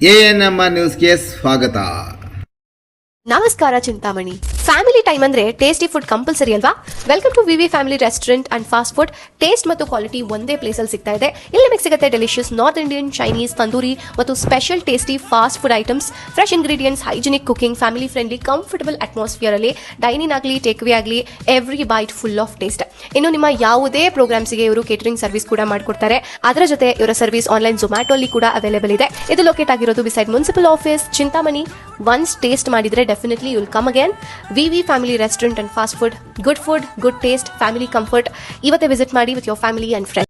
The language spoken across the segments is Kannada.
ಎ ಎನ್ ಎಂ ನ್ಯೂಸ್ಗೆ ಸ್ವಾಗತ. ನಮಸ್ಕಾರ ಚಿಂತಾಮಣಿ. ಫ್ಯಾಮಿಲಿ ಟೈಮ್ ಅಂದ್ರೆ ಟೇಸ್ಟಿ ಫುಡ್ ಕಂಪಲ್ಸರಿ ಅಲ್ವಾ? Welcome to V V family restaurant and fast food. Taste ಮತ್ತು ಕ್ವಾಲಿಟಿ ಒಂದೇ ಪ್ಲೇಸ್ ಅಲ್ಲಿ ಸಿಗ್ತಾ ಇದೆ. ಇಲ್ಲಿ ನಿಮಗೆ ಸಿಗುತ್ತೆ delicious north Indian Chinese tandoori ಮತ್ತು special tasty fast food items fresh ingredients hygienic cooking family friendly comfortable atmosphere ಅಲ್ಲಿ ಡೈನಿಂಗ್ ಆಗಲಿ ಟೇಕ್ವೇ ಆಗಲಿ every bite full of taste ಇನ್ನು ನಿಮ್ಮ ಯಾವುದೇ ಪ್ರೋಗ್ರಾಮ್ಸ್ಗೆ ಇವರು ಕೇಟರಿಂಗ್ ಸರ್ವಿಸ್ ಕೂಡ ಮಾಡಿಕೊಡ್ತಾರೆ. ಅದರ ಜೊತೆ ಇವರ ಸರ್ವಿಸ್ ಆನ್ಲೈನ್ ಜೊಮ್ಯಾಟೊ ಅಲ್ಲಿ ಕೂಡ ಅವೈಲೇಬಲ್ ಇದೆ. ಇದು ಲೊಕೇಟ್ ಆಗಿರೋದು beside municipal office Chintamani. Once taste ಮಾಡಿದ್ರೆ definitely you'll come again V V family restaurant and fast food good food good taste family comfort ಇವತ್ತೇ ವಿಸಿಟ್ ಮಾಡಿ with your family and friends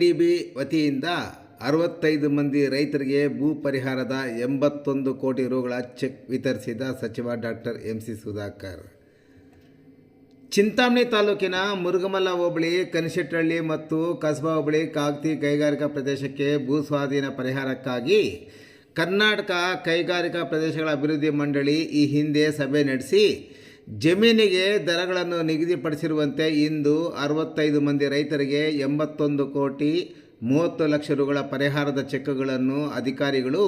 D ವತಿಯಿಂದ ಅರವತ್ತೈದು ಮಂದಿ ರೈತರಿಗೆ ಭೂ ಪರಿಹಾರದ ಎಂಬತ್ತೊಂದು ಕೋಟಿ ರುಗಳ ಚೆಕ್ ವಿತರಿಸಿದ ಸಚಿವ doctor M C Sudhakar. Chintamani ತಾಲೂಕಿನ ಮುರುಗಮಲ್ಲ ಹೋಬಳಿ ಕನಿಶೆಟ್ಟಹಳ್ಳಿ ಮತ್ತು ಕಸಬಾ ಹೋಬಳಿ ಕಾಗ್ತಿ ಕೈಗಾರಿಕಾ ಪ್ರದೇಶಕ್ಕೆ ಭೂ ಸ್ವಾಧೀನ ಪರಿಹಾರಕ್ಕಾಗಿ ಕರ್ನಾಟಕ ಕೈಗಾರಿಕಾ ಪ್ರದೇಶಗಳ ಅಭಿವೃದ್ಧಿ ಮಂಡಳಿ ಈ ಹಿಂದೆ ಸಭೆ ನಡೆಸಿ ಜಮೀನಿಗೆ ದರಗಳನ್ನು ನಿಗದಿಪಡಿಸಿರುವಂತೆ ಇಂದು ಅರವತ್ತೈದು ಮಂದಿ ರೈತರಿಗೆ ಎಂಬತ್ತೊಂದು ಕೋಟಿ ಮೂವತ್ತು ಲಕ್ಷ ರುಗಳ ಪರಿಹಾರದ ಚೆಕ್ಗಳನ್ನು ಅಧಿಕಾರಿಗಳು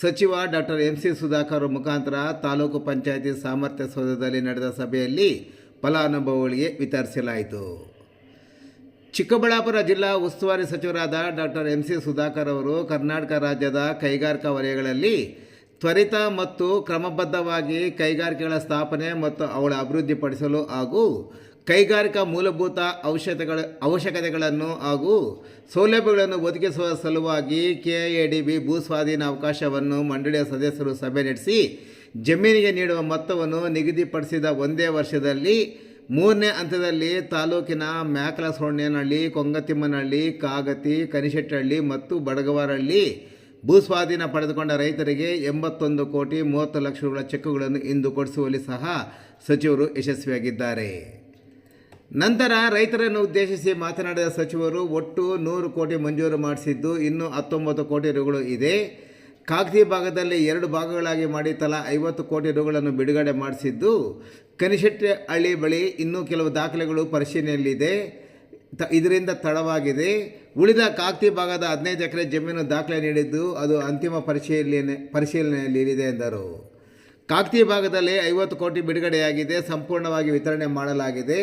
ಸಚಿವ ಡಾಕ್ಟರ್ ಎಂ ಸಿ ಸುಧಾಕರ್ ಮುಖಾಂತರ ತಾಲೂಕು ಪಂಚಾಯಿತಿ ಸಾಮರ್ಥ್ಯ ಸೌಧದಲ್ಲಿ ನಡೆದ ಸಭೆಯಲ್ಲಿ ಫಲಾನುಭವಿಗಳಿಗೆ ವಿತರಿಸಲಾಯಿತು. ಚಿಕ್ಕಬಳ್ಳಾಪುರ ಜಿಲ್ಲಾ ಉಸ್ತುವಾರಿ ಸಚಿವರಾದ ಡಾಕ್ಟರ್ ಎಂ ಸಿ ಸುಧಾಕರ್ ಅವರು ಕರ್ನಾಟಕ ರಾಜ್ಯದ ಕೈಗಾರಿಕಾ ವಲಯಗಳಲ್ಲಿ ತ್ವರಿತ ಮತ್ತು ಕ್ರಮಬದ್ಧವಾಗಿ ಕೈಗಾರಿಕೆಗಳ ಸ್ಥಾಪನೆ ಮತ್ತು ಅವುಗಳ ಅಭಿವೃದ್ಧಿಪಡಿಸಲು ಹಾಗೂ ಕೈಗಾರಿಕಾ ಮೂಲಭೂತ ಔಷಧಗಳ ಅವಶ್ಯಕತೆಗಳನ್ನು ಹಾಗೂ ಸೌಲಭ್ಯಗಳನ್ನು ಒದಗಿಸುವ ಸಲುವಾಗಿ ಕೆ ಎ ಡಿ ಬಿ ಭೂ ಸ್ವಾಧೀನ ಅವಕಾಶವನ್ನು ಮಂಡಳಿಯ ಸದಸ್ಯರು ಸಭೆ ನಡೆಸಿ ಜಮೀನಿಗೆ ನೀಡುವ ಮೊತ್ತವನ್ನು ನಿಗದಿಪಡಿಸಿದ ಒಂದೇ ವರ್ಷದಲ್ಲಿ ಮೂರನೇ ಹಂತದಲ್ಲಿ ತಾಲೂಕಿನ ಮ್ಯಾಕಲಸೋಣ್ಯನಹಳ್ಳಿ ಕೊಂಗತಿಮ್ಮನಹಳ್ಳಿ, ಕಾಗತಿ, ಕನಿಶೆಟ್ಟಹಳ್ಳಿ ಮತ್ತು ಬಡಗವಾರಹಳ್ಳಿ ಭೂಸ್ವಾಧೀನ ಪಡೆದುಕೊಂಡ ರೈತರಿಗೆ ಎಂಬತ್ತೊಂದು ಕೋಟಿ ಮೂವತ್ತು ಲಕ್ಷ ರೂಪಾಯಿ ಚೆಕ್ಗಳನ್ನು ಇಂದು ಕೊಡಿಸುವಲ್ಲಿ ಸಹ ಸಚಿವರು ಯಶಸ್ವಿಯಾಗಿದ್ದಾರೆ. ನಂತರ ರೈತರನ್ನು ಉದ್ದೇಶಿಸಿ ಮಾತನಾಡಿದ ಸಚಿವರು, ಒಟ್ಟು ನೂರು ಕೋಟಿ ಮಂಜೂರು ಮಾಡಿಸಿದ್ದು ಇನ್ನೂ ಹತ್ತೊಂಬತ್ತು ಕೋಟಿ ರುಗಳು ಇದೆ. ಕಾಗದಿ ಭಾಗದಲ್ಲಿ ಎರಡು ಭಾಗಗಳಾಗಿ ಮಾಡಿ ತಲಾ ಐವತ್ತು ಕೋಟಿ ರುಗಳನ್ನು ಬಿಡುಗಡೆ ಮಾಡಿಸಿದ್ದು ಕನಿಷ್ಠ ಹಳ್ಳಿ ಬಳಿ ಇನ್ನೂ ಕೆಲವು ದಾಖಲೆಗಳು ಪರಿಶೀಲನೆಯಲ್ಲಿದೆ. ತ, ಇದರಿಂದ ತಡವಾಗಿದೆ. ಉಳಿದ ಕಾಕ್ತಿ ಭಾಗದ ಹದಿನೈದು ಎಕರೆ ಜಮೀನು ದಾಖಲೆ ನೀಡಿದ್ದು ಅದು ಅಂತಿಮ ಪರಿಶೀಲನೆ ಪರಿಶೀಲನೆಯಲ್ಲಿದೆ ಎಂದರು. ಕಾಕ್ತಿ ಭಾಗದಲ್ಲಿ ಐವತ್ತು ಕೋಟಿ ಬಿಡುಗಡೆಯಾಗಿದೆ. ಸಂಪೂರ್ಣವಾಗಿ ವಿತರಣೆ ಮಾಡಲಾಗಿದೆ.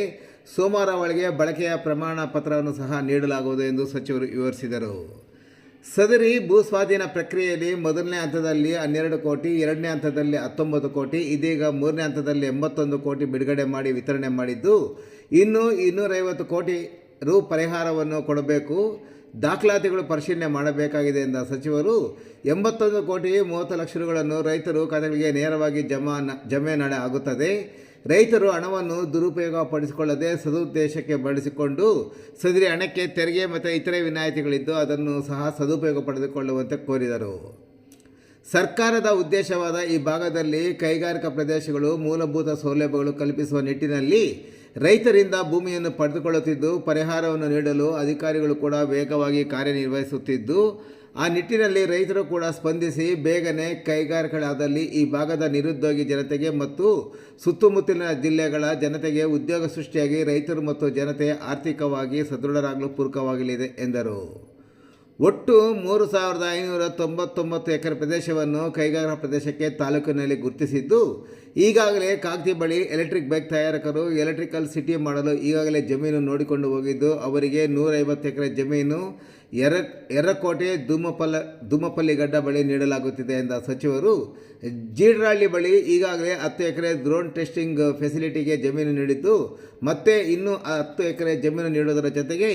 ಸೋಮವಾರ ಒಳಗೆ ಬಳಕೆಯ ಪ್ರಮಾಣ ಪತ್ರವನ್ನು ಸಹ ನೀಡಲಾಗುವುದು ಎಂದು ಸಚಿವರು ವಿವರಿಸಿದರು. ಸದರಿ ಭೂ ಸ್ವಾಧೀನ ಪ್ರಕ್ರಿಯೆಯಲ್ಲಿ ಮೊದಲನೇ ಹಂತದಲ್ಲಿ ಹನ್ನೆರಡು ಕೋಟಿ, ಎರಡನೇ ಹಂತದಲ್ಲಿ ಹತ್ತೊಂಬತ್ತು ಕೋಟಿ, ಇದೀಗ ಮೂರನೇ ಹಂತದಲ್ಲಿ ಎಂಬತ್ತೊಂದು ಕೋಟಿ ಬಿಡುಗಡೆ ಮಾಡಿ ವಿತರಣೆ ಮಾಡಿದ್ದು, ಇನ್ನು ಇನ್ನೂರೈವತ್ತು ಕೋಟಿ ರು ಪರಿಹಾರವನ್ನು ಕೊಡಬೇಕು. ದಾಖಲಾತಿಗಳು ಪರಿಶೀಲನೆ ಮಾಡಬೇಕಾಗಿದೆ ಎಂದ ಸಚಿವರು, ಎಂಬತ್ತೊಂದು ಕೋಟಿ ಮೂವತ್ತು ಲಕ್ಷ ರುಗಳನ್ನು ರೈತರು ಖಾತೆಗಳಿಗೆ ನೇರವಾಗಿ ಜಮಾ ಜಮೆ ನಡೆ ಆಗುತ್ತದೆ. ರೈತರು ಹಣವನ್ನು ದುರುಪಯೋಗಪಡಿಸಿಕೊಳ್ಳದೆ ಸದುದ್ದೇಶಕ್ಕೆ ಬಳಸಿಕೊಂಡು ಸದರಿ ಹಣಕ್ಕೆ ತೆರಿಗೆ ಮತ್ತು ಇತರೆ ವಿನಾಯಿತಿಗಳಿದ್ದು ಅದನ್ನು ಸಹ ಸದುಪಯೋಗ ಪಡೆದುಕೊಳ್ಳುವಂತೆ ಕೋರಿದರು. ಸರ್ಕಾರದ ಉದ್ದೇಶವಾದ ಈ ಭಾಗದಲ್ಲಿ ಕೈಗಾರಿಕಾ ಪ್ರದೇಶಗಳು ಮೂಲಭೂತ ಸೌಲಭ್ಯಗಳು ಕಲ್ಪಿಸುವ ನಿಟ್ಟಿನಲ್ಲಿ ರೈತರಿಂದ ಭೂಮಿಯನ್ನು ಪಡೆದುಕೊಳ್ಳುತ್ತಿದ್ದು, ಪರಿಹಾರವನ್ನು ನೀಡಲು ಅಧಿಕಾರಿಗಳು ಕೂಡ ವೇಗವಾಗಿ ಕಾರ್ಯನಿರ್ವಹಿಸುತ್ತಿದ್ದು, ಆ ನಿಟ್ಟಿನಲ್ಲಿ ರೈತರು ಕೂಡ ಸ್ಪಂದಿಸಿ ಬೇಗನೆ ಕೈಗಾರಿಕೆಗಳಾದಲ್ಲಿ ಈ ಭಾಗದ ನಿರುದ್ಯೋಗಿ ಜನತೆಗೆ ಮತ್ತು ಸುತ್ತಮುತ್ತಲಿನ ಜಿಲ್ಲೆಗಳ ಜನತೆಗೆ ಉದ್ಯೋಗ ಸೃಷ್ಟಿಯಾಗಿ ರೈತರು ಮತ್ತು ಜನತೆ ಆರ್ಥಿಕವಾಗಿ ಸದೃಢರಾಗಲು ಪೂರಕವಾಗಲಿದೆ ಎಂದರು. ಒಟ್ಟು ಮೂರು ಸಾವಿರದ ಐನೂರ ತೊಂಬತ್ತೊಂಬತ್ತು ಎಕರೆ ಪ್ರದೇಶವನ್ನು ಕೈಗಾರಿಕಾ ಪ್ರದೇಶಕ್ಕೆ ತಾಲೂಕಿನಲ್ಲಿ ಗುರುತಿಸಿದ್ದು ಈಗಾಗಲೇ ಕಾಗ್ತಿ ಬಳಿ ಎಲೆಕ್ಟ್ರಿಕ್ ಬೈಕ್ ತಯಾರಕರು ಎಲೆಕ್ಟ್ರಿಕಲ್ ಸಿಟಿ ಮಾಡಲು ಈಗಾಗಲೇ ಜಮೀನು ನೋಡಿಕೊಂಡು ಹೋಗಿದ್ದು, ಅವರಿಗೆ ನೂರೈವತ್ತು ಎಕರೆ ಜಮೀನು ಎರ ಎರಕೋಟೆ ಧೂಮಪಲ್ಲ ಧೂಮಪಲ್ಲಿ ಗಡ್ಡ ಬಳಿ ನೀಡಲಾಗುತ್ತಿದೆ ಎಂದ ಸಚಿವರು. ಜೀಡ್ರಹಳ್ಳಿ ಬಳಿ ಈಗಾಗಲೇ ಹತ್ತು ಎಕರೆ ಡ್ರೋನ್ ಟೆಸ್ಟಿಂಗ್ ಫೆಸಿಲಿಟಿಗೆ ಜಮೀನು ನೀಡಿದ್ದು, ಮತ್ತೆ ಇನ್ನೂ ಹತ್ತು ಎಕರೆ ಜಮೀನು ನೀಡುವುದರ ಜೊತೆಗೆ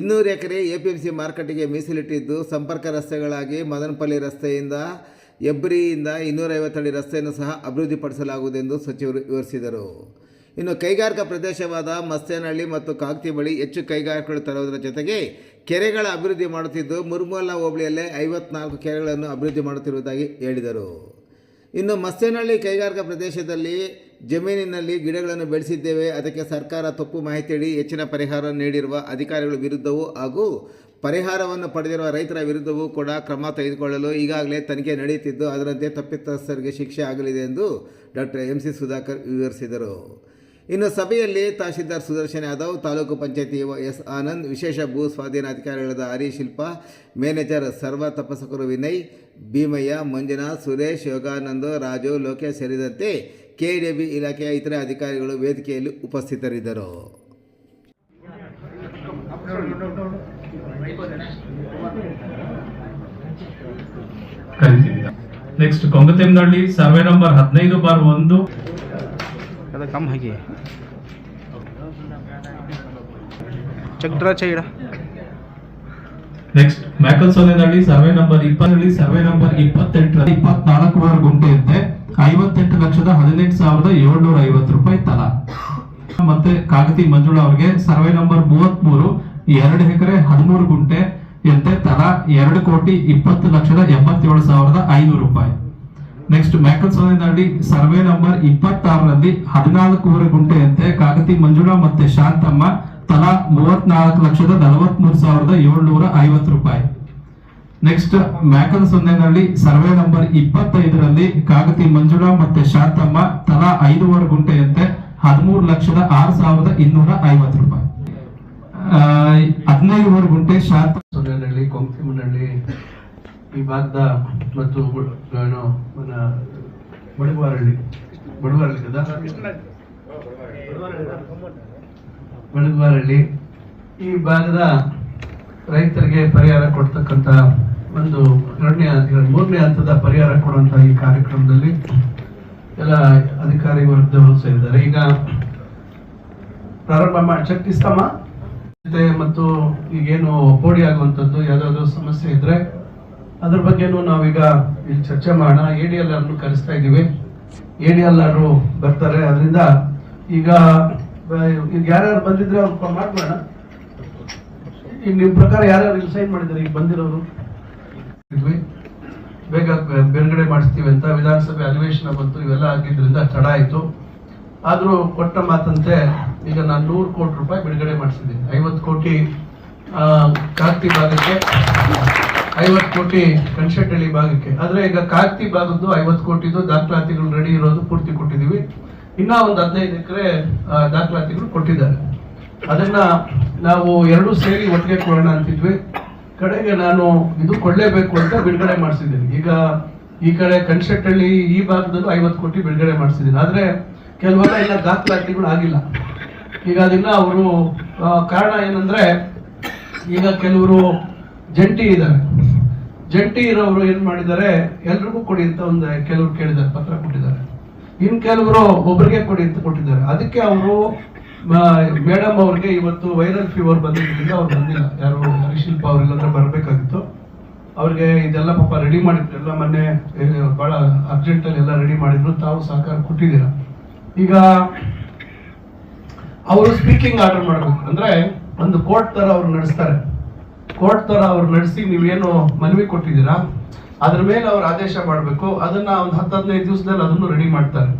ಇನ್ನೂರು acre A P M C ಮಾರುಕಟ್ಟೆಗೆ ಮೀಸಲಿಟ್ಟಿದ್ದು, ಸಂಪರ್ಕ ರಸ್ತೆಗಳಾಗಿ ಮದನಪಲ್ಲಿ ರಸ್ತೆಯಿಂದ ಹೆಬ್ರಿಯಿಂದ ಇನ್ನೂರೈವತ್ತಡಿ ರಸ್ತೆಯನ್ನು ಸಹ ಅಭಿವೃದ್ಧಿಪಡಿಸಲಾಗುವುದೆಂದು ಸಚಿವರು ವಿವರಿಸಿದರು. ಇನ್ನು ಕೈಗಾರಿಕಾ ಪ್ರದೇಶವಾದ ಮಸ್ತೇನಹಳ್ಳಿ ಮತ್ತು ಕಾಗ್ತಿ ಬಳಿ ಹೆಚ್ಚು ಕೈಗಾರಿಕೆಗಳು ತರುವುದರ ಜೊತೆಗೆ ಕೆರೆಗಳ ಅಭಿವೃದ್ಧಿ ಮಾಡುತ್ತಿದ್ದು ಮುರ್ಮೂಲ ಹೋಬಳಿಯಲ್ಲೇ ಐವತ್ನಾಲ್ಕು ಕೆರೆಗಳನ್ನು ಅಭಿವೃದ್ಧಿ ಮಾಡುತ್ತಿರುವುದಾಗಿ ಹೇಳಿದರು. ಇನ್ನು ಮಸ್ತೇನಹಳ್ಳಿ ಕೈಗಾರಿಕಾ ಪ್ರದೇಶದಲ್ಲಿ ಜಮೀನಿನಲ್ಲಿ ಗಿಡಗಳನ್ನು ಬೆಳೆಸಿದ್ದೇವೆ. ಅದಕ್ಕೆ ಸರ್ಕಾರ ತಪ್ಪು ಮಾಹಿತಿಯಡಿ ಹೆಚ್ಚಿನ ಪರಿಹಾರ ನೀಡಿರುವ ಅಧಿಕಾರಿಗಳ ವಿರುದ್ಧವೂ ಹಾಗೂ ಪರಿಹಾರವನ್ನು ಪಡೆದಿರುವ ರೈತರ ವಿರುದ್ಧವೂ ಕೂಡ ಕ್ರಮ ತೆಗೆದುಕೊಳ್ಳಲು ಈಗಾಗಲೇ ತನಿಖೆ ನಡೆಯುತ್ತಿದ್ದು, ಅದರಂತೆ ತಪ್ಪಿತಸ್ಥರಿಗೆ ಶಿಕ್ಷೆ ಆಗಲಿದೆ ಎಂದು ಡಾಕ್ಟರ್ ಎಂ ಸಿ ಸುಧಾಕರ್ ವಿವರಿಸಿದರು. ಇನ್ನು ಸಭೆಯಲ್ಲಿ ತಹಶೀಲ್ದಾರ್ ಸುದರ್ಶನ್ ಯಾದವ್, ತಾಲೂಕು ಪಂಚಾಯತಿ ಎಸ್ ಆನಂದ್, ವಿಶೇಷ ಭೂ ಸ್ವಾಧೀನ ಅಧಿಕಾರಿಗಳಾದ ಶಿಲ್ಪ, ಮ್ಯಾನೇಜರ್ ಸರ್ವ ತಪಸಕರು ವಿನಯ್, ಭೀಮಯ್ಯ, ಮಂಜುನಾಥ್, ಸುರೇಶ್, ಯೋಗಾನಂದ್, ರಾಜು, ಲೋಕೇಶ್ ಸೇರಿದಂತೆ ಕೆಡಿಬಿ ಇಲಾಖೆಯ ಇತರೆ ಅಧಿಕಾರಿಗಳು ವೇದಿಕೆಯಲ್ಲಿ ಉಪಸ್ಥಿತರಿದ್ದರು. ಕರಿತಿದ್ದೀರಾ ನೆಕ್ಸ್ಟ್ ಕೊಂಗತಿಮ್ನಹಳ್ಳಿ ಸರ್ವೆ ನಂಬರ್ ಹದಿನೈದು ಬಾರ್ ಒಂದು. Next Makal Makalsonenahalli survey number ಇಪ್ಪತ್ತರಲ್ಲಿ ಸರ್ವೆ ನಂಬರ್ ಇಪ್ಪತ್ತೆಂಟರ ಇಪ್ಪತ್ನಾಲ್ಕುವರೆ ಗುಂಟೆಯಂತೆ ಐವತ್ತೆಂಟು ಲಕ್ಷದ ಹದಿನೆಂಟು ಸಾವಿರದ ಏಳ್ನೂರ ಐವತ್ತು ರೂಪಾಯಿ ತಲಾ. ಮತ್ತೆ ಕಾಗತಿ ಮಂಜುಳಾ ಅವರಿಗೆ ಸರ್ವೆ ನಂಬರ್ ಮೂವತ್ಮೂರು ಎರಡು ಎಕರೆ ಹದಿಮೂರು ಗುಂಟೆ. ಯಂತೆ ತಲಾ ಎರಡು ಕೋಟಿ ಇಪ್ಪತ್ತು ಲಕ್ಷದ ಎಂಬತ್ತೇಳು ಸಾವಿರದ ಐನೂರು ರೂಪಾಯಿ. ನೆಕ್ಸ್ಟ್ ಮ್ಯಾಕಲ್ಸೋನೆನಹಳ್ಳಿ ಸರ್ವೆ ನಂಬರ್ ಇಪ್ಪತ್ತಾರರಲ್ಲಿ ಹದಿನಾಲ್ಕೂವರೆ ಗುಂಟೆಯಂತೆ ಕಾಗತಿ ಮಂಜುಳಾ ಮತ್ತೆ ಶಾಂತಮ್ಮ ತಲಾ ಮೂವತ್ನಾಲ್ಕು ಲಕ್ಷದ ನಲವತ್ಮೂರು ಸಾವಿರದ ಏಳ್ನೂರ ಐವತ್ತು ರೂಪಾಯಿ. ನೆಕ್ಸ್ಟ್ ಮ್ಯಾಕಲ್ ಸೊನ್ನೆನಲ್ಲಿ ಸರ್ವೆ ನಂಬರ್ ಇಪ್ಪತ್ತೈದರಲ್ಲಿ ಕಾಗತಿ ಮಂಜುಳಾ ಮತ್ತೆ ಶಾಂತಮ್ಮ ತಲಾ ಐದೂವರೆ ಗುಂಟೆಯಂತೆ ಹದಿಮೂರು ಲಕ್ಷದ ಆರು ಸಾವಿರದ ಇನ್ನೂರ ಐವತ್ತು ರೂಪಾಯಿ. ಹದಿನೈದುವರೆ ಗುಂಟೆ ಶಾರ್ಪ್ ಸೊನ್ನೆನಹಳ್ಳಿ ಕೊಂಕಿಮನಹಳ್ಳಿ ಈ ಭಾಗದ ಮತ್ತು ಏನು ಬಡಗುವಾರಳ್ಳಿ ಬಡಗುವಾರಳ್ಳಿ ಕದ? ಬಡಗುವಾರಳ್ಳಿ ಈ ಭಾಗದ ರೈತರಿಗೆ ಪರಿಹಾರ ಕೊಡ್ತಕ್ಕಂಥ ಒಂದು ಎರಡನೇ ಮೂರನೇ ಹಂತದ ಪರಿಹಾರ ಕೊಡುವಂಥ ಈ ಕಾರ್ಯಕ್ರಮದಲ್ಲಿ ಎಲ್ಲ ಅಧಿಕಾರಿ ವರ್ಗದವರು ಸೇರಿದ್ದಾರೆ. ಈಗ ಪ್ರಾರಂಭ ಮಾಡಿ ಶಕ್ತಿಸ್ತಮ್ಮ ಮತ್ತೆ ಈಗೇನು ಪೋಡಿ ಆಗುವಂಥದ್ದು ಯಾವ್ದಾದ್ರು ಸಮಸ್ಯೆ ಇದ್ರೆ ಅದ್ರ ಬಗ್ಗೆನೂ ನಾವೀಗ ಇಲ್ಲಿ ಚರ್ಚೆ ಮಾಡೋಣ. ಎ ಡಿ ಎಲ್ ಅನ್ನು ಕರೆಸ್ತಾ ಇದ್ದೀವಿ. ಎ ಡಿ ಎಲ್ ಆರು ಬರ್ತಾರೆ. ಅದರಿಂದ ಈಗ ಈಗ ಯಾರ್ಯಾರು ಬಂದಿದ್ರೆ ಅವ್ರು ಮಾಡ್ಬೇಡ ಈಗ ನಿಮ್ಮ ಪ್ರಕಾರ ಯಾರ್ಯಾರು ಇಲ್ಲಿ ಸೈನ್ ಮಾಡಿದ್ದಾರೆ? ಈಗ ಬಂದಿರೋರು. ಬೇಗ ಬಿಡುಗಡೆ ಮಾಡಿಸ್ತೀವಿ ಅಂತ ವಿಧಾನಸಭೆ ಅಧಿವೇಶನ ಬಂತು. ಇವೆಲ್ಲ ಆಗಿದ್ರಿಂದ ತಡ ಆಯ್ತು. ಆದ್ರೂ ಕೊಟ್ಟ ಮಾತಂತೆ, ಈಗ ನಾನು ನೂರು ಕೋಟಿ ರೂಪಾಯಿ ಬಿಡುಗಡೆ ಮಾಡಿಸಿದ್ದೀನಿ. ಐವತ್ತು ಕೋಟಿ ಕಾರ್ತಿ ಭಾಗಕ್ಕೆ, ಐವತ್ತು ಕೋಟಿ ಕನ್ಶೆಟ್ಟಳ್ಳಿ ಭಾಗಕ್ಕೆ. ಆದರೆ ಈಗ ಕಾರ್ತಿ ಭಾಗದ್ದು ಐವತ್ತು ಕೋಟಿದು ದಾಖಲಾತಿಗಳು ರೆಡಿ ಇರೋದು ಪೂರ್ತಿ ಕೊಟ್ಟಿದ್ದೀವಿ ಇನ್ನೂ ಒಂದು ಹದಿನೈದು ಎಕರೆ ದಾಖಲಾತಿಗಳು ಕೊಟ್ಟಿದ್ದಾರೆ. ಅದನ್ನ ನಾವು ಎರಡೂ ಸೇರಿ ಒಟ್ಟಿಗೆ ಕೊಡೋಣ ಅಂತಿದ್ವಿ. ಕಡೆಗೆ ನಾನು ಇದು ಕೊಡಲೇಬೇಕು ಅಂತ ಬಿಡುಗಡೆ ಮಾಡಿಸಿದ್ದೀನಿ. ಈಗ ಈ ಕಡೆ ಕನ್ಸ್ಟ್ರಕ್ಟಲ್ಲಿ ಈ ಭಾಗದಲ್ಲೂ ಐವತ್ತು ಕೋಟಿ ಬಿಡುಗಡೆ ಮಾಡಿಸಿದ್ದೀನಿ. ಆದ್ರೆ ಕೆಲವೆಲ್ಲ ಇಲ್ಲ ದಾಖಲಾತಿಗಳು ಆಗಿಲ್ಲ. ಈಗ ಅದನ್ನ ಅವರು ಕಾರಣ ಏನಂದ್ರೆ, ಈಗ ಕೆಲವರು ಜಂಟಿ ಇದ್ದಾರೆ. ಜಂಟಿ ಇರೋರು ಏನ್ ಮಾಡಿದ್ದಾರೆ, ಎಲ್ರಿಗೂ ಕೊಡಿ ಅಂತ ಒಂದು ಕೆಲವರು ಕೇಳಿದ್ದಾರೆ, ಪತ್ರ ಕೊಟ್ಟಿದ್ದಾರೆ. ಇನ್ ಕೆಲವರು ಒಬ್ಬರಿಗೆ ಕೊಡಿ ಅಂತ ಕೊಟ್ಟಿದ್ದಾರೆ. ಅದಕ್ಕೆ ಅವರು ಮೇಡಮ್ ಅವ್ರಿಗೆ ಇವತ್ತು ವೈರಲ್ ಫೀವರ್ ಬಂದಿದ್ದರಿಂದ ಅವ್ರು ಬಂದಿಲ್ಲ. ಯಾರು, ಹರಿಶಿಲ್ಪ ಅವ್ರಿಲ್ಲಂದ್ರೆ ಬರಬೇಕಾಗಿತ್ತು. ಅವ್ರಿಗೆ ಇದೆಲ್ಲ ಪಾಪ ರೆಡಿ ಮಾಡಿದ್ರು. ಎಲ್ಲ ಮೊನ್ನೆ ಭಾಳ ಅರ್ಜೆಂಟಲ್ಲಿ ಎಲ್ಲ ರೆಡಿ ಮಾಡಿದ್ರು. ತಾವು ಸಹಕಾರ ಕೊಟ್ಟಿದ್ದೀರಾ? ಈಗ ಅವರು ಸ್ಪೀಕಿಂಗ್ ಆರ್ಡರ್ ಮಾಡಬೇಕು. ಅಂದ್ರೆ ಒಂದು ಕೋರ್ಟ್ ತರ ಅವ್ರು ನಡೆಸ್ತಾರೆ. ಕೋರ್ಟ್ ತರ ಅವ್ರು ನಡೆಸಿ ನೀವೇನು ಮನವಿ ಕೊಟ್ಟಿದ್ದೀರಾ? ಅದ್ರ ಮೇಲೆ ಅವ್ರು ಆದೇಶ ಮಾಡಬೇಕು. ಅದನ್ನ ಒಂದು ಹತ್ತು ಹದಿನೈದು ದಿವಸದಲ್ಲಿ ಅದನ್ನು ರೆಡಿ ಮಾಡ್ತಾರೆ.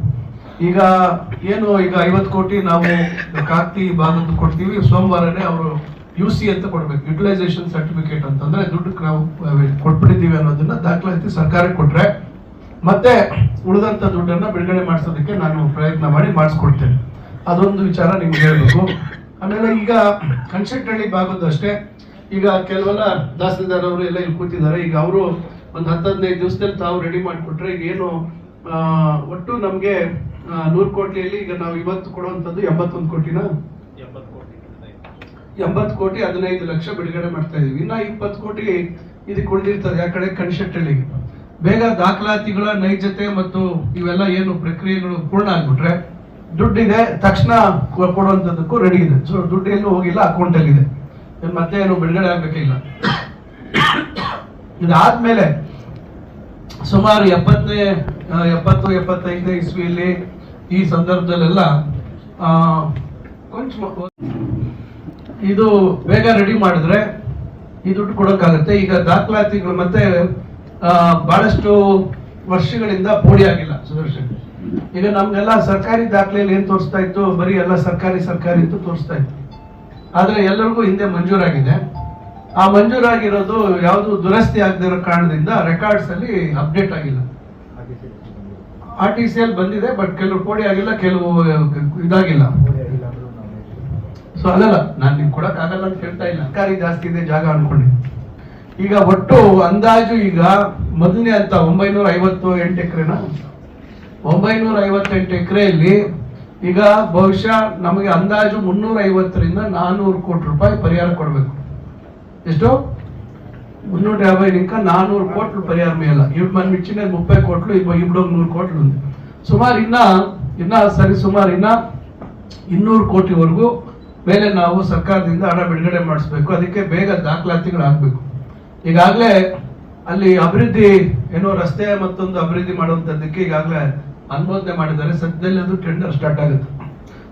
ಈಗ ಏನು ಈಗ ಐವತ್ತು ಕೋಟಿ ನಾವು ಕಾಕ್ತಿ ಭಾಗದ್ದು ಕೊಡ್ತೀವಿ. ಸೋಮವಾರನೇ ಅವರು ಯು ಸಿ ಅಂತ ಕೊಡ್ಬೇಕು. ಯುಟಿಲೈಸೇಷನ್ ಸರ್ಟಿಫಿಕೇಟ್ ಅಂತಂದ್ರೆ ದುಡ್ಡು ನಾವು ಕೊಟ್ಬಿಟ್ಟಿದ್ದೀವಿ ಅನ್ನೋದನ್ನ ದಾಖಲಾತಿ ಸರ್ಕಾರಕ್ಕೆ ಕೊಟ್ರೆ ಮತ್ತೆ ಉಳಿದಂತ ದುಡ್ಡನ್ನು ಬಿಡುಗಡೆ ಮಾಡಿಸೋದಕ್ಕೆ ನಾನು ಪ್ರಯತ್ನ ಮಾಡಿ ಮಾಡಿಸ್ಕೊಡ್ತೇನೆ. ಅದೊಂದು ವಿಚಾರ ನಿಮ್ಗೆ ಹೇಳಬೇಕು. ಆಮೇಲೆ ಈಗ ಕನ್ಸ್ಟ್ರಕ್ಟಳ್ಳಿ ಭಾಗದ್ದು ಅಷ್ಟೇ ಈಗ ಕೆಲವೆಲ್ಲ ತಹಸೀಲ್ದಾರ್ ಅವರು ಎಲ್ಲ ಇಲ್ಲಿ ಕೂತಿದ್ದಾರೆ. ಈಗ ಅವರು ಒಂದು ಹತ್ತು ಹದಿನೈದು ದಿವಸದಲ್ಲಿ ತಾವು ರೆಡಿ ಮಾಡಿಕೊಟ್ರೆ ಈಗ ಏನು ಒಟ್ಟು ನಮಗೆ ನೂರು ಕೋಟಿಯಲ್ಲಿ ಈಗ ನಾವು ಇವತ್ತು ಕೊಡುವಂಥದ್ದು ಎಂಬತ್ತೊಂದು ಕೋಟಿನ? ಎಂಬತ್ತು ಕೋಟಿ. ಹದಿನೈದು ಲಕ್ಷ ಬಿಡುಗಡೆ ಮಾಡ್ತಾ ಇದೀವಿ. ಇನ್ನ ಇಪ್ಪತ್ತು ಕೋಟಿ ಇದಕ್ಕೆ ಉಳಿದಿರ್ತದೆ ಆ ಕಡೆ ಕನ್ಸ್ಟ್ರಕ್ಟಳ್ಳಿಗೆ ಬೇಗ ದಾಖಲಾತಿಗಳ ನೈಜತೆ ಮತ್ತು ಇವೆಲ್ಲ ಏನು ಪ್ರಕ್ರಿಯೆಗಳು ಪೂರ್ಣ ಆಗ್ಬಿಟ್ರೆ ದುಡ್ಡಿದೆ, ತಕ್ಷಣ ಕೊಡುವಂಥದ್ದಕ್ಕೂ ರೆಡಿ ಇದೆ. ಸೊ ದುಡ್ಡು ಎಲ್ಲೂ ಹೋಗಿಲ್ಲ ಅಕೌಂಟ್ ಅಲ್ಲಿ ಇದೆ ಏನ್ ಮತ್ತೆ ಏನು ಬಿಡುಗಡೆ ಆಗ್ಬೇಕಿಲ್ಲ ಇದಾದ್ಮೇಲೆ ಸುಮಾರು ಎಪ್ಪತ್ತನೇ ಎಪ್ಪತ್ತು, ಎಪ್ಪತ್ತೈದನೇ ಇಸ್ವಿಯಲ್ಲಿ ಈ ಸಂದರ್ಭದಲ್ಲೆಲ್ಲ ಕೊಂಚ ಇದು ಬೇಗ ರೆಡಿ ಮಾಡಿದ್ರೆ ಈ ದುಡ್ಡು ಕೊಡೋಕ್ಕಾಗತ್ತೆ. ಈಗ ದಾಖಲಾತಿಗಳು ಮತ್ತೆ ಬಹಳಷ್ಟು ವರ್ಷಗಳಿಂದ ಪೋಡಿ ಆಗಿಲ್ಲ, ಸುದರ್ಶನ್. ಈಗ ನಮ್ಗೆಲ್ಲ ಸರ್ಕಾರಿ ದಾಖಲೆಯಲ್ಲಿ ಏನ್ ತೋರಿಸ್ತಾ ಇತ್ತು? ಬರೀ ಎಲ್ಲ ಸರ್ಕಾರಿ ಸರ್ಕಾರಿ ಅಂತ ತೋರಿಸ್ತಾ ಇತ್ತು. ಆದ್ರೆ ಎಲ್ಲರಿಗೂ ಹಿಂದೆ ಮಂಜೂರಾಗಿದೆ. ಆ ಮಂಜೂರಾಗಿರೋದು ಯಾವುದು ದುರಸ್ತಿ ಆಗದಿರೋ ಕಾರಣದಿಂದ ರೆಕಾರ್ಡ್ಸ್ ಅಲ್ಲಿ ಅಪ್ಡೇಟ್ ಆಗಿಲ್ಲ. ಆರ್ ಟಿ ಸಿ ಅಲ್ಲಿ ಬಂದಿದೆ ಬಟ್ ಕೆಲವು ಪೋಡಿ ಆಗಿಲ್ಲ, ಕೆಲವು ಇದಾಗಿಲ್ಲ. ಸೊ ಅದಲ್ಲ ನಾನು ನಿಮ್ಗೆ ಕೊಡಕ್ ಆಗಲ್ಲ ಅಂತ ಹೇಳ್ತಾ ಇಲ್ಲ. ಸರ್ಕಾರಿ ಜಾಸ್ತಿ ಇದೆ ಜಾಗ ಅನ್ಕೊಂಡೆ ಈಗ ಒಟ್ಟು ಅಂದಾಜು ಈಗ ಮೊದಲನೇ ಅಂತ ಒಂಬೈನೂರ ಐವತ್ತು ಎಂಟು ಎಕರೆನ ಒಂಬೈನೂರ ಐವತ್ತೆಂಟು ಎಕರೆಯಲ್ಲಿ ಈಗ ಬಹುಶಃ ನಮಗೆ ಅಂದಾಜು ಮುನ್ನೂರ ಐವತ್ತರಿಂದ ನಾನೂರು ಕೋಟಿ ರೂಪಾಯಿ ಪರಿಹಾರ ಕೊಡಬೇಕು ಎಷ್ಟು ಮುನ್ನೂರ యాభై ఇంకా నానూరు కోట్లు పరిహారం ఇవ్వాలి ఇప్పుడు మనం ఇచ్చిన ముప్పై కోట్లు ఇప్పుడు ఇప్పుడు ఒక నూరు కోట్లు ఉంది ಸುಮಾರು ಇನ್ನ ಇನ್ನ ಸರಿ ಸುಮಾರು ಇನ್ನ ಇನ್ನೂರು ಕೋಟಿವರೆಗೂ ಮೇಲೆ ನಾವು ಸರ್ಕಾರದಿಂದ ಹಣ ಬಿಡುಗಡೆ ಮಾಡಿಸ್ಬೇಕು ಅದಕ್ಕೆ ಬೇಗ ದಾಖಲಾತಿಗಳು ಆಗ್ಬೇಕು ಈಗಾಗಲೇ ಅಲ್ಲಿ ಅಭಿವೃದ್ಧಿ ಏನೋ ರಸ್ತೆ ಮತ್ತೊಂದು ಅಭಿವೃದ್ಧಿ ಮಾಡುವಂತದ್ದಕ್ಕೆ ಈಗಾಗಲೇ ಅನುಮೋದನೆ ಮಾಡಿದ್ದಾರೆ. ಸದ್ಯದಲ್ಲಿ ಅದು ಟೆಂಡರ್ ಸ್ಟಾರ್ಟ್ ಆಗುತ್ತೆ.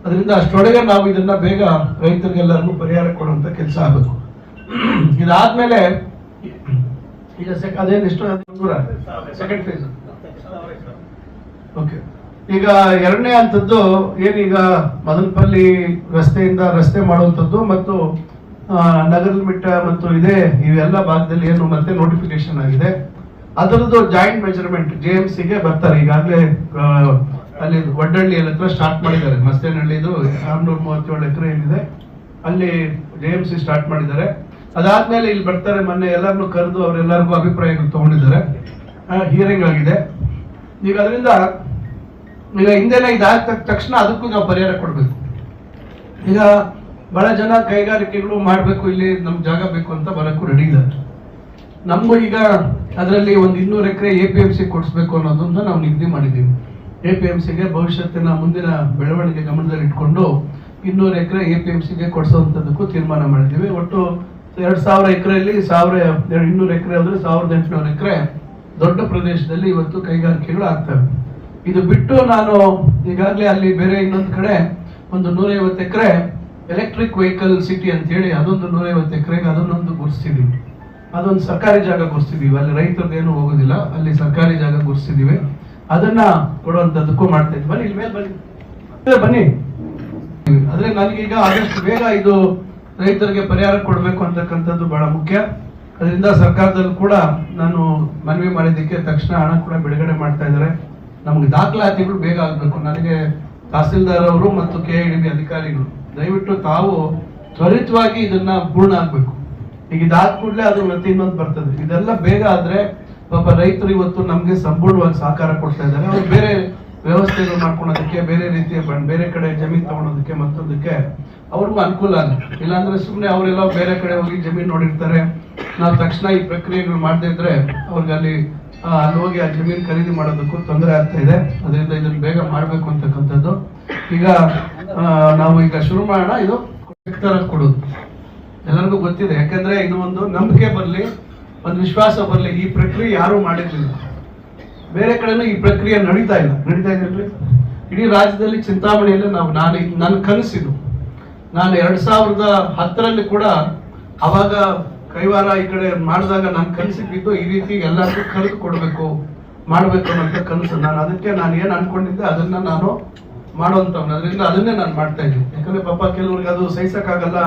ಅದರಿಂದ ಅಷ್ಟೊಳಗೆ ನಾವು ಇದನ್ನ ಬೇಗ ರೈತರಿಗೆಲ್ಲರಿಗೂ ಪರಿಹಾರ ಕೊಡುವಂತ ಕೆಲಸ ಆಗಬೇಕು ಇದಾದ್ಮೇಲೆ ಈಗ ಅದೇನು ಎಷ್ಟು ಸೆಕೆಂಡ್ ಫೇಸ್ ಓಕೆ ಈಗ ಎರಡನೇ ಹಂತದ್ದು ಏನೀಗ ಮದನಪಲ್ಲಿ ರಸ್ತೆಯಿಂದ ರಸ್ತೆ ಮಾಡುವಂಥದ್ದು ಮತ್ತು ಆ, ನಗರದ ಮಿಟ್ಟ ಮತ್ತು ಇದೆ ಇವೆಲ್ಲ ಭಾಗದಲ್ಲಿ ಏನು ಮತ್ತೆ ನೋಟಿಫಿಕೇಶನ್ ಆಗಿದೆ. ಅದರದ್ದು ಜಾಯಿಂಟ್ ಮೆಜರ್ಮೆಂಟ್ ಜೆ ಎಂ ಸಿಗೆ ಬರ್ತಾರೆ. ಈಗಾಗಲೇ ಅಲ್ಲಿ ಒಡ್ಡಳ್ಳಿ ಹತ್ರ ಸ್ಟಾರ್ಟ್ ಮಾಡಿದ್ದಾರೆ. ಮಸ್ತೇನಹಳ್ಳಿದು ಆರ್ನೂರ ಮೂವತ್ತೇಳು ಎಕರೆ ಏನಿದೆ ಅಲ್ಲಿ ಜೆ ಎಂ ಸಿ ಸ್ಟಾರ್ಟ್ ಮಾಡಿದ್ದಾರೆ. ಅದಾದ್ಮೇಲೆ ಇಲ್ಲಿ ಬರ್ತಾರೆ ಮೊನ್ನೆ ಎಲ್ಲರನ್ನು ಕರೆದು ಅವರೆಲ್ಲರಿಗೂ ಅಭಿಪ್ರಾಯಗಳು ತಗೊಂಡಿದ್ದಾರೆ. ಹಿಯರಿಂಗ್ ಆಗಿದೆ. ಈಗ ಅದರಿಂದ ಈಗ ಹಿಂದೆನೆ ಇದಾದ ತಕ್ಷಣ ಅದಕ್ಕೂ ನಾವು ಪರಿಹಾರ ಕೊಡಬೇಕು. ಈಗ ಬಹಳ ಜನ ಕೈಗಾರಿಕೆಗಳು ಮಾಡಬೇಕು, ಇಲ್ಲಿ ನಮ್ಮ ಜಾಗ ಬೇಕು ಅಂತ ಬರೋಕ್ಕೂ ರೆಡಿ ಇದ್ದಾರೆ ನಮಗೂ ಈಗ ಅದರಲ್ಲಿ ಒಂದು ಇನ್ನೂರು acre A P M C ಕೊಡಿಸ್ಬೇಕು ಅನ್ನೋದನ್ನ ನಾವು ನಿಗದಿ ಮಾಡಿದ್ದೀವಿ. ಎ ಪಿ ಎಂ ಸಿಗೆ ಭವಿಷ್ಯತ್ತಿನ ಮುಂದಿನ ಬೆಳವಣಿಗೆ ಗಮನದಲ್ಲಿ ಇಟ್ಕೊಂಡು ಇನ್ನೂರು ಎಕರೆ ಎ ಪಿ ಎಂ ಸಿಗೆ ಕೊಡಿಸೋವಂಥದ್ದಕ್ಕೂ ತೀರ್ಮಾನ ಮಾಡಿದ್ದೀವಿ. ಒಟ್ಟು ಎರಡು ಸಾವಿರ ಎಕರೆಯಲ್ಲಿ ಸಾವಿರ ಎರಡು ಇನ್ನೂರು ಎಕರೆ ಅಂದ್ರೆ ಸಾವಿರದ ಎಂಟುನೂರು ಎಕರೆ ದೊಡ್ಡ ಪ್ರದೇಶದಲ್ಲಿ ಇವತ್ತು ಕೈಗಾರಿಕೆಗಳು ಆಗ್ತವೆ. ಇದು ಬಿಟ್ಟು ನಾನು ಈಗಾಗಲೇ ಅಲ್ಲಿ ಬೇರೆ ಇನ್ನೊಂದು ಕಡೆ ಒಂದು ನೂರೈವತ್ತು ಎಕರೆ ಎಲೆಕ್ಟ್ರಿಕ್ ವೆಹಿಕಲ್ ಸಿಟಿ ಅಂತ ಹೇಳಿ ಅದೊಂದು ನೂರೈವತ್ತು ಎಕರೆಗೆ ಅದನ್ನೊಂದು ಗುರುತಿಸಿದೀವಿ. ಅದೊಂದು ಸರ್ಕಾರಿ ಜಾಗ ಗುರುತಿಸಿದೀವಿ. ಅಲ್ಲಿ ರೈತರದ್ದು ಏನು ಹೋಗೋದಿಲ್ಲ. ಅಲ್ಲಿ ಸರ್ಕಾರಿ ಜಾಗ ಗುರುತಿಸಿದೀವಿ. ಅದನ್ನ ಕೊಡುವಂಥದ್ದಕ್ಕೂ ಮಾಡ್ತಾ ಇದ್ವಿ. ಇಲ್ಲಿ ಮೇಲೆ ಬನ್ನಿ. ಬನ್ನಿ. ಆದರೆ ನನಗೀಗ ಆದಷ್ಟು ಬೇಗ ಇದು ರೈತರಿಗೆ ಪರಿಹಾರ ಕೊಡಬೇಕು ಅಂತಕ್ಕಂಥದ್ದು ಬಹಳ ಮುಖ್ಯ. ಅದರಿಂದ ಸರ್ಕಾರದಲ್ಲೂ ಕೂಡ ನಾನು ಮನವಿ ಮಾಡಿದ್ದಕ್ಕೆ ತಕ್ಷಣ ಹಣ ಕೂಡ ಬಿಡುಗಡೆ ಮಾಡ್ತಾ ಇದ್ದಾರೆ. ನಮ್ಗೆ ದಾಖಲಾತಿಗಳು ಬೇಗ ಆಗಬೇಕು. ನನಗೆ ತಹಸೀಲ್ದಾರ್ ಅವರು ಮತ್ತು ಕೆ ಐ ಡಿ ಅಧಿಕಾರಿಗಳು, ದಯವಿಟ್ಟು ತಾವು ತ್ವರಿತವಾಗಿ ಇದನ್ನ ಪೂರ್ಣ ಆಗ್ಬೇಕು. ಈಗ ಇದಾದ ಕೂಡಲೇ ಅದು ಮತ್ತೆ ಇನ್ನೊಂದು ಬರ್ತದೆ. ಇದೆಲ್ಲ ಬೇಗ ಆದ್ರೆ ಪಾಪ ರೈತರು ಇವತ್ತು ನಮ್ಗೆ ಸಂಪೂರ್ಣವಾಗಿ ಸಹಕಾರ ಕೊಡ್ತಾ ಇದ್ದಾರೆ. ಅವ್ರು ಬೇರೆ ವ್ಯವಸ್ಥೆಗಳು ಮಾಡ್ಕೊಳೋದಕ್ಕೆ, ಬೇರೆ ರೀತಿಯ ಬ- ಬೇರೆ ಕಡೆ ಜಮೀನ್ ತಗೊಳೋದಕ್ಕೆ ಮತ್ತೊಂದಕ್ಕೆ ಅವ್ರಿಗೂ ಅನುಕೂಲ ಆಗುತ್ತೆ ಇಲ್ಲಾಂದ್ರೆ ಸುಮ್ಮನೆ ಅವರೆಲ್ಲ ಬೇರೆ ಕಡೆ ಹೋಗಿ ಜಮೀನು ನೋಡಿರ್ತಾರೆ. ನಾವು ತಕ್ಷಣ ಈ ಪ್ರಕ್ರಿಯೆಗಳು ಮಾಡದೇ ಇದ್ರೆ ಅವ್ರಿಗೆ ಅಲ್ಲಿ ಅಲ್ಲಿ ಹೋಗಿ ಆ ಜಮೀನು ಖರೀದಿ ಮಾಡೋದಕ್ಕೂ ತೊಂದರೆ ಆಗ್ತಾ ಇದೆ. ಅದರಿಂದ ಇದನ್ನ ಬೇಗ ಮಾಡಬೇಕು ಅಂತಕ್ಕಂಥದ್ದು. ಈಗ ನಾವು ಈಗ ಶುರು ಮಾಡೋಣ. ಇದು ಕೊಡೋದು ಎಲ್ಲರಿಗೂ ಗೊತ್ತಿದೆ. ಯಾಕಂದ್ರೆ ಇದು ಒಂದು ನಂಬಿಕೆ ಬರಲಿ, ಒಂದು ವಿಶ್ವಾಸ ಬರಲಿ. ಈ ಪ್ರಕ್ರಿಯೆ ಯಾರು ಮಾಡಿರ್ಲಿಲ್ಲ. ಬೇರೆ ಕಡೆನೂ ಈ ಪ್ರಕ್ರಿಯೆ ನಡೀತಾ ಇಲ್ಲ. ನಡೀತಾ ಇದೆ ಇಡೀ ರಾಜ್ಯದಲ್ಲಿ ಚಿಂತಾಮಣಿಯಲ್ಲಿ ನಾವು, ನಾನು, ನನ್ನ ಕನಸಿದು ನಾನು ಎರಡು ಸಾವಿರದ ಹತ್ತರಲ್ಲಿ ಕೂಡ ಅವಾಗ ಕೈವಾರ ಈ ಕಡೆ ಮಾಡಿದಾಗ ನಾನು ಕನಸಿದ್ದು ಈ ರೀತಿ ಎಲ್ಲರಿಗೂ ಕರೆದು ಕೊಡಬೇಕು ಮಾಡಬೇಕು ಅನ್ನೋಂಥ ಕನಸು. ನಾನು ಅದಕ್ಕೆ ನಾನು ಏನು ಅನ್ಕೊಂಡಿದ್ದೆ, ಅದನ್ನ ನಾನು ಮಾಡುವಂತವ್ನು. ಅದರಿಂದ ಅದನ್ನೇ ನಾನು ಮಾಡ್ತಾ ಇದ್ದೀನಿ. ಯಾಕಂದ್ರೆ ಪಾಪ ಕೆಲವ್ರಿಗೆ ಅದು ಸಹಿಸೋಕ್ಕಾಗಲ್ಲ,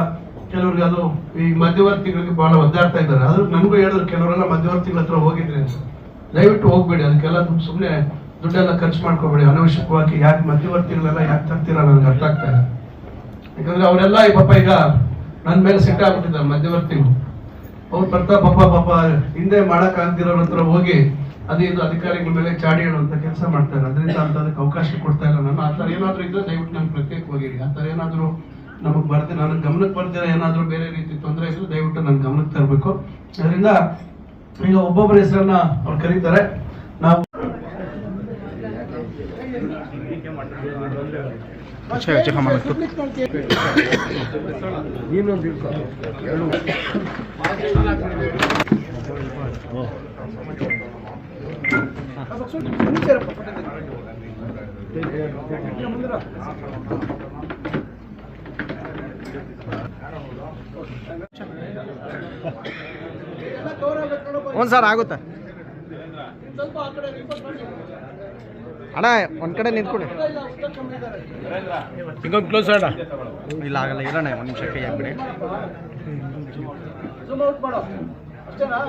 ಕೆಲವ್ರಿಗೆ ಅದು ಈ ಮಧ್ಯವರ್ತಿಗಳಿಗೆ ಬಹಳ ಒದ್ದಾಡ್ತಾ ಇದ್ದಾರೆ. ಆದ್ರೂ ನನಗೂ ಹೇಳಿದ್ರು, ಕೆಲವರೆಲ್ಲ ಮಧ್ಯವರ್ತಿಗಳ ಹತ್ರ ಹೋಗಿದ್ರೆ ಅಂತ. ದಯವಿಟ್ಟು ಹೋಗ್ಬೇಡಿ, ಅದಕ್ಕೆಲ್ಲ ಸುಮ್ಮನೆ ದುಡ್ಡೆಲ್ಲ ಖರ್ಚು ಮಾಡ್ಕೋಬೇಡಿ. ಅನವಶ್ಯಕವಾಗಿ ಯಾಕೆ ಮಧ್ಯವರ್ತಿಗಳೆಲ್ಲ ಯಾಕೆ ತರ್ತೀರಾ ನನಗೆ ಅರ್ಥ ಆಗ್ತಾ ಇಲ್ಲ. ಯಾಕಂದ್ರೆ ಅವರೆಲ್ಲ ಈ ಪಾಪ ಈಗ ನನ್ನ ಮೇಲೆ ಸಿಟ್ಟ ಆಗ್ಬಿಟ್ಟಿದ್ದಾರೆ ಮಧ್ಯವರ್ತಿಗಳು. ಅವ್ರು ಬರ್ತಾ ಪಾಪ ಪಾಪ ಹಿಂದೆ ಮಾಡಕ್ ಆಗ್ದಿರೋರ ಹತ್ರ ಹೋಗಿ ಅದೇ ಇದು ಅಧಿಕಾರಿಗಳ ಮೇಲೆ ಚಾಡಿ ಹೇಳುವಂಥ ಕೆಲಸ ಮಾಡ್ತಾರೆ. ಅದರಿಂದ ಅಂತ ಅದಕ್ಕೆ ಅವಕಾಶ ಕೊಡ್ತಾ ಇಲ್ಲ. ನಾನು ಆ ಥರ ಏನಾದರೂ ಇದ್ದರೆ ದಯವಿಟ್ಟು ನಾನು ಪ್ರತ್ಯೇಕವಾಗಿ ಆ ಥರ ಏನಾದರೂ ನಮಗೆ ಬರ್ತೀನಿ ನನಗೆ ಗಮನಕ್ಕೆ ಬರ್ತೀರಾ ಏನಾದರೂ ಬೇರೆ ರೀತಿ ತೊಂದರೆ ಇದ್ದರೆ ದಯವಿಟ್ಟು ನನ್ನ ಗಮನಕ್ಕೆ ತರಬೇಕು. ಅದರಿಂದ ಈಗ ಒಬ್ಬೊಬ್ಬರ ಹೆಸರನ್ನ ಅವ್ರು ಕರೀತಾರೆ. ನಾವು ನೀನೊಂದು ಒಂದ್ ಸರ್ ಆಗುತ್ತಾ. ಅಣ್ಣ ಒಂದ್ ಕಡೆ ನಿಂತ್ಕೊಡಿ. ಹಿಂಗೊಂದು ಕ್ಲೋಸ್ ಅಣ್ಣ ಇಲ್ಲ ಆಗಲ್ಲ ಇರೋಣ ಒಂದು ನಿಮಿಷ ಕೈ ಹಾಕ್ಬಿಡಿ. ಅಷ್ಟೇನಾ?